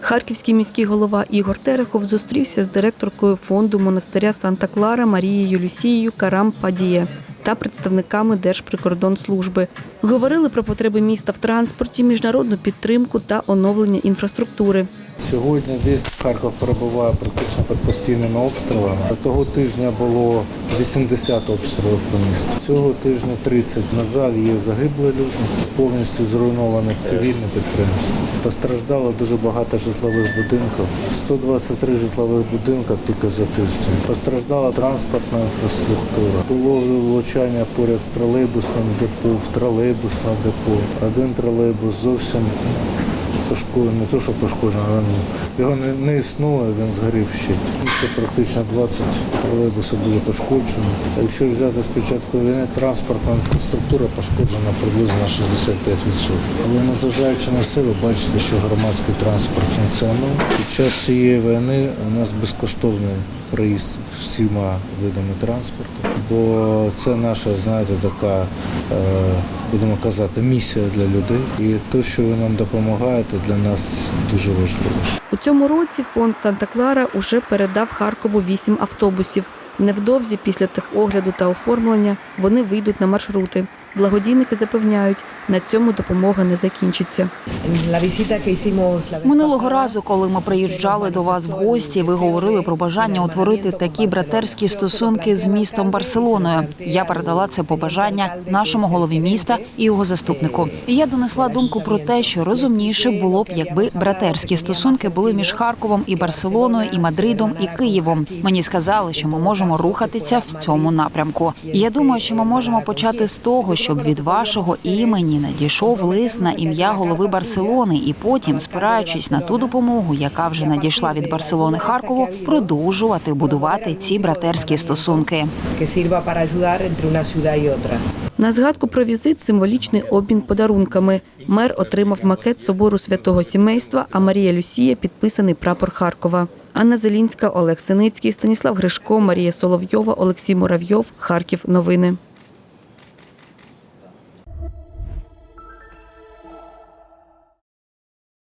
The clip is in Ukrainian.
Харківський міський голова Ігор Терехов зустрівся з директоркою фонду монастиря Санта-Клара Марією Люсією Карам Падіє та представниками Держприкордонслужби. Говорили про потреби міста в транспорті, міжнародну підтримку та оновлення інфраструктури. Сьогодні десь Харків перебуває практично під постійними обстрілами. Того тижня було 80 обстрілів по місту. Цього тижня 30. На жаль, є загиблі люди, повністю зруйноване цивільне підприємство. Постраждало дуже багато житлових будинків. 123 житлових будинка тільки за тиждень. Постраждала транспортна інфраструктура. Було влучання поряд з тролейбусним депо, в тролейбусне депо. Один тролейбус зовсім пошкоджений, не то, що пошкоджений, він, його не, не існує, він згорів ще. Ще практично 20 тролейбусів було пошкоджено. Якщо взяти з початку війни, транспортна інфраструктура пошкоджена приблизно на 65%. Але незважаючи на це, ви бачите, що громадський транспорт функціонує. Під час цієї війни у нас безкоштовний проїзд всіма видами транспорту, бо це наша, знаєте, така, е, будемо казати, місія для людей. І те, що ви нам допомагаєте, для нас дуже важливо. У цьому році фонд Санта-Клара уже передав Харкову вісім автобусів. Невдовзі після техогляду та оформлення вони вийдуть на маршрути. Благодійники запевняють, на цьому допомога не закінчиться. Минулого разу, коли ми приїжджали до вас в гості, ви говорили про бажання утворити такі братерські стосунки з містом Барселоною. Я передала це побажання нашому голові міста і його заступнику. І я донесла думку про те, що розумніше було б, якби братерські стосунки були між Харковом і Барселоною, і Мадридом, і Києвом. Мені сказали, що ми можемо рухатися в цьому напрямку. І я думаю, що ми можемо почати з того, щоб від вашого імені надійшов лист на ім'я голови Барселони, і потім, спираючись на ту допомогу, яка вже надійшла від Барселони Харкову, продовжувати будувати ці братерські стосунки. На згадку про візит символічний обмін подарунками. Мер отримав макет собору святого сімейства, а Марія Люсія підписаний прапор Харкова. Анна Зелінська, Олег Синицький, Станіслав Гришко, Марія Соловйова, Олексій Муравйов. Харків. Новини.